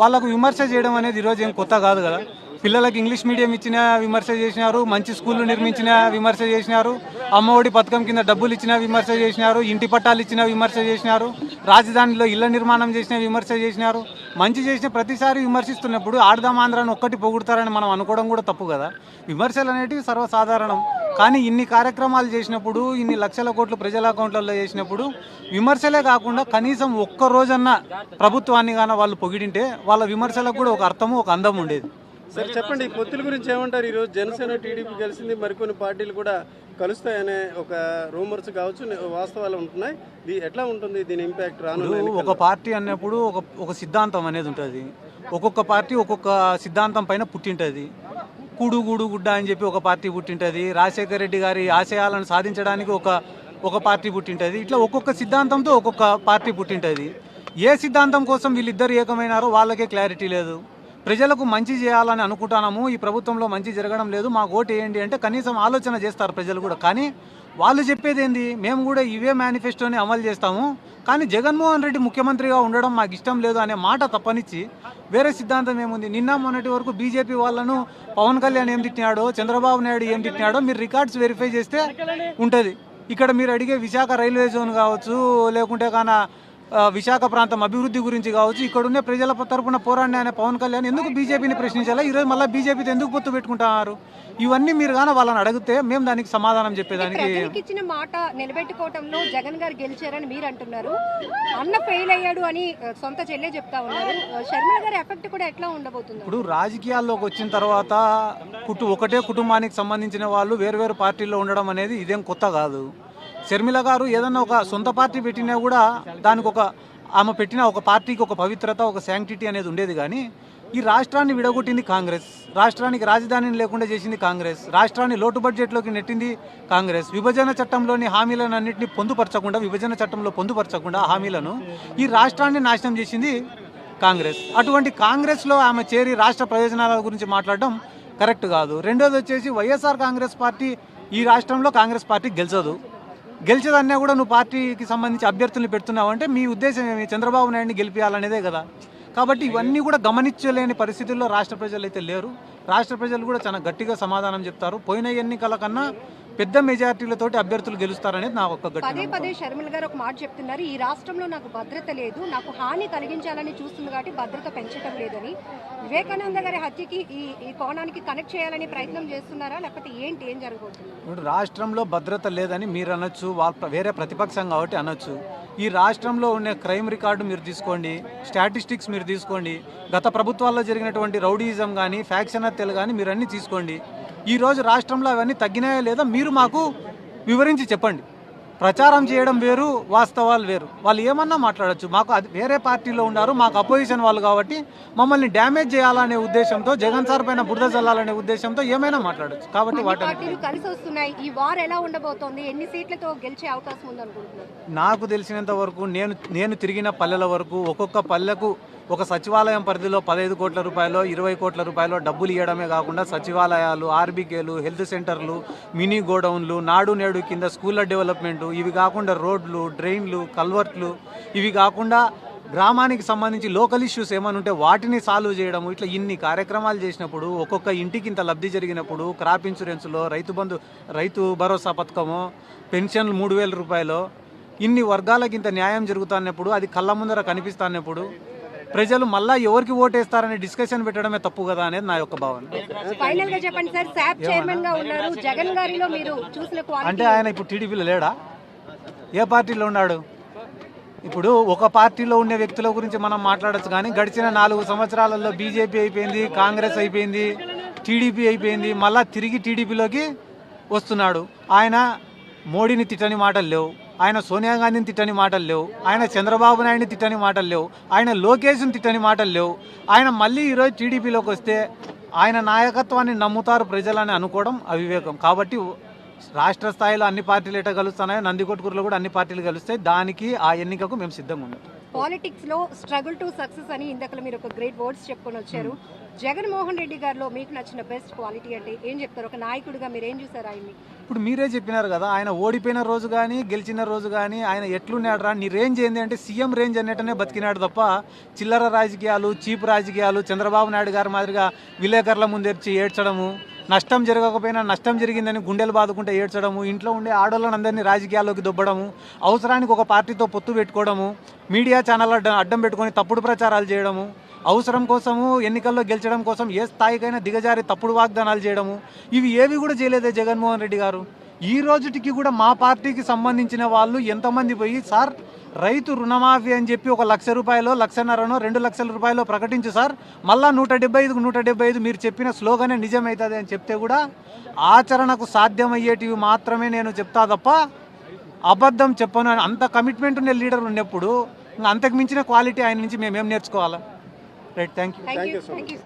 వాళ్ళకు విమర్శ చేయడం అనేది ఈరోజు ఏం కొత్త కాదు కదా. పిల్లలకు ఇంగ్లీష్ మీడియం ఇచ్చిన విమర్శ చేసినారు మంచి స్కూళ్ళు నిర్మించిన విమర్శ చేసినారు అమ్మఒడి పథకం కింద డబ్బులు ఇచ్చిన విమర్శ చేసినారు ఇంటి పట్టాలు ఇచ్చిన విమర్శ చేసినారు రాజధానిలో ఇళ్ళ నిర్మాణం చేసిన విమర్శ చేసినారు మంచి చేసిన ప్రతిసారి విమర్శిస్తున్నప్పుడు ఆడదామాంధ్రాన్ని ఒక్కటి పొగుడతారని మనం అనుకోవడం కూడా తప్పు కదా. విమర్శలు అనేటివి సర్వసాధారణం. కానీ ఇన్ని కార్యక్రమాలు చేసినప్పుడు ఇన్ని లక్షల కోట్లు ప్రజల అకౌంట్లలో చేసినప్పుడు విమర్శలే కాకుండా కనీసం ఒక్క రోజన్న ప్రభుత్వాన్ని కానీ వాళ్ళు పొగిడింటే వాళ్ళ విమర్శలకు కూడా ఒక అర్థము ఒక అందం ఉండేది. సరే చెప్పండి ఈ పొత్తుల గురించి ఏమంటారు? ఈరోజు జనసేన టీడీపీ కలిసింది మరికొన్ని పార్టీలు కూడా కలుస్తాయనే ఒక రూమర్స్ కావచ్చు వాస్తవాలు ఉంటున్నాయి. ఇది ఎట్లా ఉంటుంది దీని ఇంపాక్ట్ రాను ఒక పార్టీ అన్నప్పుడు ఒక ఒక సిద్ధాంతం అనేది ఉంటుంది. ఒక్కొక్క పార్టీ ఒక్కొక్క సిద్ధాంతం పైన పుట్టింటుంది. కూడు గూడు గుడ్డ అని చెప్పి ఒక పార్టీ పుట్టింటుంది. రాజశేఖర రెడ్డి గారి ఆశయాలను సాధించడానికి ఒక ఒక పార్టీ పుట్టింటుంది. ఇట్లా ఒక్కొక్క సిద్ధాంతంతో ఒక్కొక్క పార్టీ పుట్టింటుంది. ఏ సిద్ధాంతం కోసం వీళ్ళిద్దరు ఏకమైనారో వాళ్ళకే క్లారిటీ లేదు. ప్రజలకు మంచి చేయాలని అనుకుంటున్నాము ఈ ప్రభుత్వంలో మంచి జరగడం లేదు మాకు ఓటు వేయండి అంటే కనీసం ఆలోచన చేస్తారు ప్రజలు కూడా. కానీ వాళ్ళు చెప్పేది ఏంది? మేము కూడా ఇవే మేనిఫెస్టోని అమలు చేస్తాము. కానీ జగన్మోహన్ రెడ్డి ముఖ్యమంత్రిగా ఉండడం మాకు ఇష్టం లేదు అనే మాట తప్పనిచ్చి వేరే సిద్ధాంతం ఏముంది? నిన్న మొన్నటి వరకు బీజేపీ వాళ్ళను పవన్ కళ్యాణ్ ఏం తిట్టినాడో చంద్రబాబు నాయుడు ఏం తిట్టినాడో మీరు రికార్డ్స్ వెరిఫై చేస్తే ఉంటుంది. ఇక్కడ మీరు అడిగే విశాఖ రైల్వే జోన్ కావచ్చు లేకుంటే కానీ విశాఖ ప్రాంతం అభివృద్ధి గురించి కావచ్చు ఇక్కడ ఉన్న ప్రజల తరపున పోరాడిన ఆయన పవన్ కళ్యాణ్ ఎందుకు బీజేపీని ప్రశ్నించాలా? ఈరోజు మళ్ళీ బీజేపీతో ఎందుకు పొత్తు పెట్టుకుంటున్నారు? ఇవన్నీ మీరు కానీ వాళ్ళని అడిగితే మేము దానికి సమాధానం చెప్పేదానికి ఇచ్చిన మాట నిలబెట్టుకోవటంలో జగన్ గారు గెలిచారని మీరు అంటున్నారు. అన్న ఫెయిల్ అయ్యాడు అని సొంత చెల్లె చెప్తా ఉన్నారు. షర్మిల గారి ఎఫెక్ట్ కూడా ఎట్లా ఉండబోతుంది? ఇప్పుడు రాజకీయాల్లోకి వచ్చిన తర్వాత కుటు ఒకటే కుటుంబానికి సంబంధించిన వాళ్ళు వేరు వేరు పార్టీల్లో ఉండడం అనేది ఇదేం కొత్త కాదు. షర్మిల గారు ఏదన్నా ఒక సొంత పార్టీ పెట్టినా కూడా దానికి ఒక ఆమె పెట్టిన ఒక పార్టీకి ఒక పవిత్రత ఒక శాంక్టిటీ అనేది ఉండేది కానీ ఈ రాష్ట్రాన్ని విడగొట్టింది కాంగ్రెస్. రాష్ట్రానికి రాజధానిని లేకుండా చేసింది కాంగ్రెస్. రాష్ట్రాన్ని లోటు బడ్జెట్లోకి నెట్టింది కాంగ్రెస్. విభజన చట్టంలోని హామీలను అన్నింటినీ పొందుపరచకుండా విభజన చట్టంలో పొందుపరచకుండా హామీలను ఈ రాష్ట్రాన్ని నాశనం చేసింది కాంగ్రెస్. అటువంటి కాంగ్రెస్లో ఆమె చేరి రాష్ట్ర ప్రయోజనాల గురించి మాట్లాడడం కరెక్ట్ కాదు. రెండోది వచ్చేసి వైఎస్ఆర్ కాంగ్రెస్ పార్టీ ఈ రాష్ట్రంలో కాంగ్రెస్ పార్టీ గెలిచదు. గెలిచేదన్నా కూడా నువ్వు పార్టీకి సంబంధించి అభ్యర్థులు పెడుతున్నావు అంటే మీ ఉద్దేశం ఏమి? చంద్రబాబు నాయుడిని గెలిపించాలనేదే కదా. కాబట్టి ఇవన్నీ కూడా గమనించలేని పరిస్థితుల్లో రాష్ట్ర ప్రజలు అయితే లేరు. రాష్ట్ర ప్రజలు కూడా చాలా గట్టిగా సమాధానం చెప్తారు. పోయిన ఎన్నికల కన్నా పెద్ద మెజార్టీలతోటి అభ్యర్థులు గెలుస్తారనేది నా ఒక్క గట్టి పదే. పదే షర్మిల గారు ఒక మాట చెప్తున్నారు ఈ రాష్ట్రంలో నాకు భద్రత లేదు నాకు హాని కలిగించాలని చూస్తుంది కాబట్టి భద్రత పెంచడం లేదని. వివేకానంద గారి హత్యకి ఈ ఈ కోణానికి కనెక్ట్ చేయాలని ప్రయత్నం చేస్తున్నారా? లేకపోతే ఏంటి ఏం జరగబోతుంది? ఇప్పుడు రాష్ట్రంలో భద్రత లేదని మీరు అనొచ్చు వాళ్ళ వేరే ప్రతిపక్షం కాబట్టి అనొచ్చు. ఈ రాష్ట్రంలో ఉన్న క్రైమ్ రికార్డు మీరు తీసుకోండి స్టాటిస్టిక్స్ మీరు తీసుకోండి గత ప్రభుత్వాల్లో జరిగినటువంటి రౌడీయిజం కానీ ఫ్యాక్షన్ హత్యలు కానీ మీరు అన్నీ తీసుకోండి. ఈ రోజు రాష్ట్రంలో అవన్నీ తగ్గినాయా లేదా మీరు మాకు వివరించి చెప్పండి. ప్రచారం చేయడం వేరు వాస్తవాలు వేరు. వాళ్ళు ఏమన్నా మాట్లాడొచ్చు. మాకు అది వేరే పార్టీలో ఉన్నారు మాకు అపోజిషన్ వాళ్ళు కాబట్టి మమ్మల్ని డ్యామేజ్ చేయాలనే ఉద్దేశంతో జగన్ సార్ పైన బురద చల్లాలనే ఉద్దేశంతో ఏమైనా మాట్లాడొచ్చు. కాబట్టి అన్ని వాటి పార్టీలు కలిసి వస్తున్నాయి. ఈ వార్ ఎలా ఉండబోతోంది? ఎన్ని సీట్లతో గెలిచే అవకాశం ఉంది అనుకుంటున్నారు నాకు తెలిసినంత వరకు నేను నేను తిరిగిన పల్లెల వరకు ఒక్కొక్క పల్లెకు ఒక సచివాలయం పరిధిలో పదహైదు కోట్ల రూపాయలు ఇరవై కోట్ల రూపాయలు డబ్బులు ఇవ్వడమే కాకుండా సచివాలయాలు ఆర్బీకేలు హెల్త్ సెంటర్లు మినీ గోడౌన్లు నాడు నేడు కింద స్కూళ్ళ డెవలప్మెంట్ ఇవి కాకుండా రోడ్లు డ్రైన్లు కల్వర్ట్లు ఇవి కాకుండా గ్రామానికి సంబంధించి లోకల్ ఇష్యూస్ ఏమైనా ఉంటే వాటిని సాల్వ్ చేయడము ఇట్లా ఇన్ని కార్యక్రమాలు చేసినప్పుడు ఒక్కొక్క ఇంటికి ఇంత లబ్ధి జరిగినప్పుడు క్రాప్ ఇన్సూరెన్స్లో రైతు బంధు రైతు భరోసా పథకము పెన్షన్లు మూడు వేల రూపాయలు ఇన్ని వర్గాలకి ఇంత న్యాయం జరుగుతున్నప్పుడు అది కళ్ళ ముందర కనిపిస్తున్నప్పుడు ప్రజలు మళ్ళా ఎవరికి ఓటేస్తారనే డిస్కషన్ పెట్టడమే తప్పు కదా అనేది నా యొక్క భావన. ఫైనల్గా చెప్పండి సార్ శాప్ చైర్మన్గా ఉన్నారు. జగన్ గారిలో మీరు చూసిన క్వాలిటీ అంటే ఆయన ఇప్పుడు టీడీపీలో లేడా? ఏ పార్టీలో ఉన్నాడు? ఇప్పుడు ఒక పార్టీలో ఉండే వ్యక్తుల గురించి మనం మాట్లాడొచ్చు కానీ గడిచిన నాలుగు సంవత్సరాలలో బీజేపీ అయిపోయింది కాంగ్రెస్ అయిపోయింది టీడీపీ అయిపోయింది మళ్ళా తిరిగి టీడీపీలోకి వస్తున్నాడు. ఆయన మోడీని తిట్టని మాటలు లేవు. ఆయన సోనియా గాంధీని తిట్టని మాటలు లేవు. ఆయన చంద్రబాబు నాయుడిని తిట్టని మాటలు లేవు. ఆయన లోకేష్ని తిట్టని మాటలు లేవు. ఆయన మళ్ళీ ఈరోజు టీడీపీలోకి వస్తే ఆయన నాయకత్వాన్ని నమ్ముతారు ప్రజలని అనుకోవడం అవివేకం. కాబట్టి రాష్ట్ర స్థాయిలో అన్ని పార్టీలు ఎట్లా కలుస్తున్నాయో నందికొట్కూరులో కూడా అన్ని పార్టీలు కలుస్తాయి దానికి ఆ ఎన్నికకు మేము సిద్ధంగా ఉన్నాం. పాలిటిక్స్లో స్ట్రగుల్ టు సక్సెస్ అని ఇందాక మీరు ఒక గ్రేట్ వర్డ్స్ చెప్పుకొని వచ్చారు. జగన్మోహన్ రెడ్డి గారిలో మీకు నచ్చిన బెస్ట్ క్వాలిటీ అంటే ఏం చెప్తారు? ఒక నాయకుడిగా మీరు ఏం చూసారు ఆయన్ని? ఇప్పుడు మీరే చెప్పినారు కదా ఆయన ఓడిపోయిన రోజు కానీ గెలిచిన రోజు కానీ ఆయన ఎట్లున్నాడు రా నీ రేంజ్ ఏంది అంటే సీఎం రేంజ్ అన్నట్టునే బతికినాడు తప్ప చిల్లర రాజకీయాలు చీప్ రాజకీయాలు చంద్రబాబు నాయుడు గారి మాదిరిగా విలేకరుల ముందెర్చి ఏడ్చడము నష్టం జరగకపోయినా నష్టం జరిగిందని గుండెలు బాదుకుంటే ఏడ్చడము ఇంట్లో ఉండే ఆడోళ్ళని అందరినీ రాజకీయాల్లోకి దొబ్బడము అవసరానికి ఒక పార్టీతో పొత్తు పెట్టుకోవడము మీడియా ఛానల్ అడ్డం అడ్డం పెట్టుకొని తప్పుడు ప్రచారాలు చేయడము అవసరం కోసము ఎన్నికల్లో గెలిచడం కోసం ఏ స్థాయికైనా దిగజారి తప్పుడు వాగ్దానాలు చేయడము ఇవి ఏవి కూడా చేయలేదే జగన్మోహన్ రెడ్డి గారు. ఈ రోజుటికి కూడా మా పార్టీకి సంబంధించిన వాళ్ళు ఎంతమంది పోయి సార్ రైతు రుణమాఫీ అని చెప్పి ఒక లక్ష రూపాయలు లక్షన్నరనో రెండు లక్షల రూపాయలు ప్రకటించు సార్. మళ్ళా నూట డెబ్బై ఐదుకు నూట డెబ్బై ఐదు మీరు చెప్పిన స్లోగానే నిజమవుతుంది అని చెప్తే కూడా ఆచరణకు సాధ్యమయ్యేటివి మాత్రమే నేను చెప్తా తప్ప అబద్ధం చెప్పను. అని అంత కమిట్మెంట్ ఉన్న లీడర్ ఉన్నప్పుడు ఇంకా అంతకు మించిన క్వాలిటీ ఆయన నుంచి మేమేం నేర్చుకోవాలా? Right, thank you. Thank, thank you, you so thank much. You.